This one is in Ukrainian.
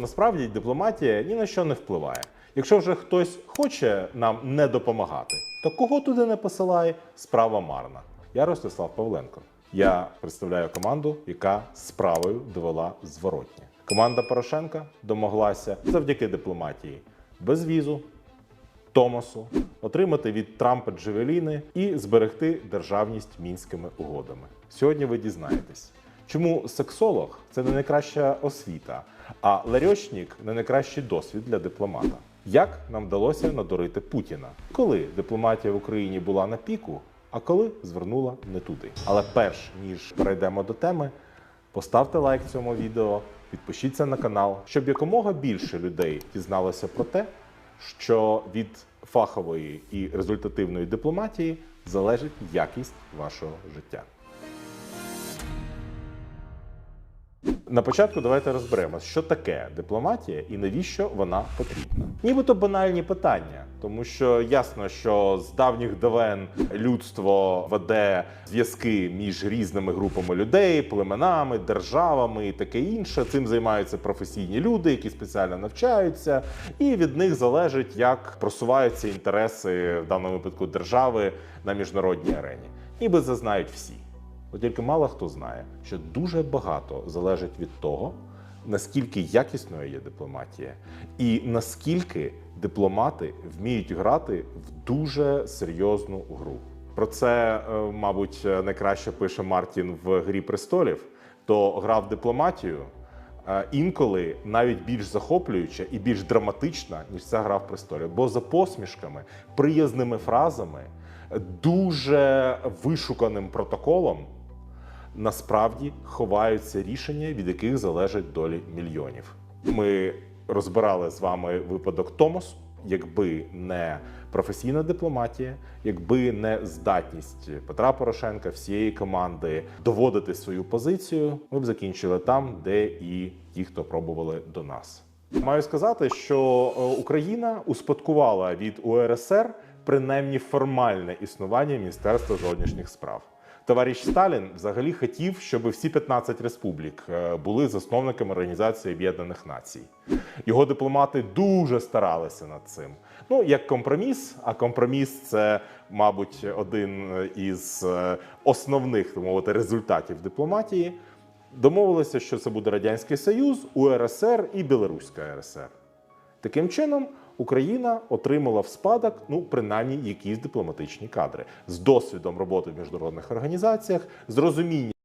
Насправді дипломатія ні на що не впливає. Якщо вже хтось хоче нам не допомагати, то кого туди не посилає, справа марна. Я Ростислав Павленко. Я представляю команду, яка справою довела зворотнє. Команда Порошенка домоглася завдяки дипломатії безвізу, Томосу, отримати від Трампа Джевеліни і зберегти державність мінськими угодами. Сьогодні ви дізнаєтесь, чому сексолог це не найкраща освіта, а ларьочник не найкращий досвід для дипломата. Як нам вдалося надурити Путіна, коли дипломатія в Україні була на піку, а коли звернула не туди. Але перш ніж перейдемо до теми, Поставте лайк цьому відео, підпишіться на канал, щоб якомога більше людей дізналося про те, що від фахової і результативної дипломатії залежить якість вашого життя. На початку давайте розберемося, що таке дипломатія і навіщо вона потрібна. Нібито банальні питання, тому що ясно, що з давніх давен людство веде зв'язки між різними групами людей, племенами, державами і таке інше. Цим займаються професійні люди, які спеціально навчаються, і від них залежить, як просуваються інтереси в даному випадку держави на міжнародній арені. Ніби це знають всі. От тільки мало хто знає, що дуже багато залежить від того, наскільки якісною є дипломатія, і наскільки дипломати вміють грати в дуже серйозну гру. Про це, е, мабуть, найкраще пише Мартін в Грі престолів. То гра в дипломатію е, інколи навіть більш захоплююча і більш драматична, ніж ця гра в престолі. Бо за посмішками, приязними фразами, дуже вишуканим протоколом насправді ховаються рішення, від яких залежать долі мільйонів. Ми розбирали з вами випадок Томосу. Якби не професійна дипломатія, якби не здатність Петра Порошенка, всієї команди доводити свою позицію, ми б закінчили там, де і ті, хто пробували до нас. Маю сказати, що е, Україна успадкувала від УРСР принаймні формальне існування Міністерства зовнішніх справ. Товариш Сталін взагалі хотів, щоб всі 15 республік е, були засновниками Організації Об'єднаних Націй. Його дипломати дуже старалися над цим. Ну, як компроміс, а компроміс це, мабуть, один із е, основних так мовити, результатів дипломатії. Домовилися, що це буде Радянський Союз, УРСР і Білоруська РСР. Таким чином, Україна отримала в спадок, ну принаймні якісь дипломатичні кадри з досвідом роботи в міжнародних організаціях, з розумінням.